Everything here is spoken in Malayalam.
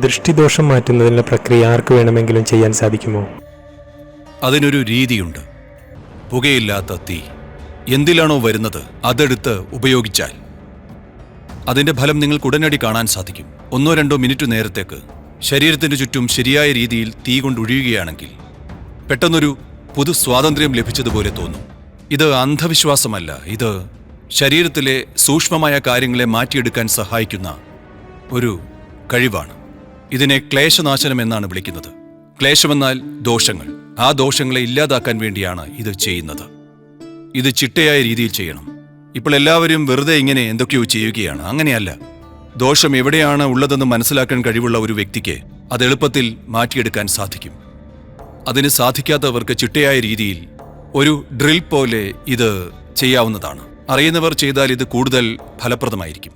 ദൃഷ്ടിദോഷം മാറ്റുന്നതിനുള്ള പ്രക്രിയ ആർക്ക് വേണമെങ്കിലും ചെയ്യാൻ സാധിക്കുമോ? അതിനൊരു രീതിയുണ്ട്. പുകയില്ലാത്ത തീ. എന്തിലാണോ വരുന്നത് അതെടുത്ത് ഉപയോഗിച്ചാൽ. അതിന്റെ ഫലം നിങ്ങൾക്ക് ഉടനടി കാണാൻ സാധിക്കും. ഒന്നോ രണ്ടോ മിനിറ്റ് നേരത്തേക്ക്. ശരീരത്തിന് ചുറ്റും ശരിയായ രീതിയിൽ തീ കൊണ്ട് ഒഴിയുകയാണെങ്കിൽ പെട്ടെന്നൊരു പുതു സ്വാതന്ത്ര്യം ലഭിച്ചതുപോലെ തോന്നും. ഇത് അന്ധവിശ്വാസമല്ല. ഇത് ശരീരത്തിലെ സൂക്ഷ്മമായ കാര്യങ്ങളെ മാറ്റിയെടുക്കാൻ സഹായിക്കുന്ന ഒരു കഴിവാണ്. ഇതിനെ ക്ലേശനാശനം എന്നാണ് വിളിക്കുന്നത്. ക്ലേശമെന്നാൽ ദോഷങ്ങൾ. ആ ദോഷങ്ങളെ ഇല്ലാതാക്കാൻ വേണ്ടിയാണ് ഇത് ചെയ്യുന്നത്. ഇത് ചിട്ടയായ രീതിയിൽ ചെയ്യണം. ഇപ്പോൾ എല്ലാവരും വെറുതെ ഇങ്ങനെ എന്തൊക്കെയോ ചെയ്യുകയാണ്. അങ്ങനെയല്ല. ദോഷം എവിടെയാണ് ഉള്ളതെന്ന് മനസ്സിലാക്കാൻ കഴിവുള്ള ഒരു വ്യക്തിക്ക് അത് എളുപ്പത്തിൽ മാറ്റിയെടുക്കാൻ സാധിക്കും. അതിന് സാധിക്കാത്തവർക്ക് ചിട്ടയായ രീതിയിൽ ഒരു ഡ്രിൽ പോലെ ഇത് ചെയ്യാവുന്നതാണ്. അറിയുന്നവർ ചെയ്താൽ ഇത് കൂടുതൽ ഫലപ്രദമായിരിക്കും.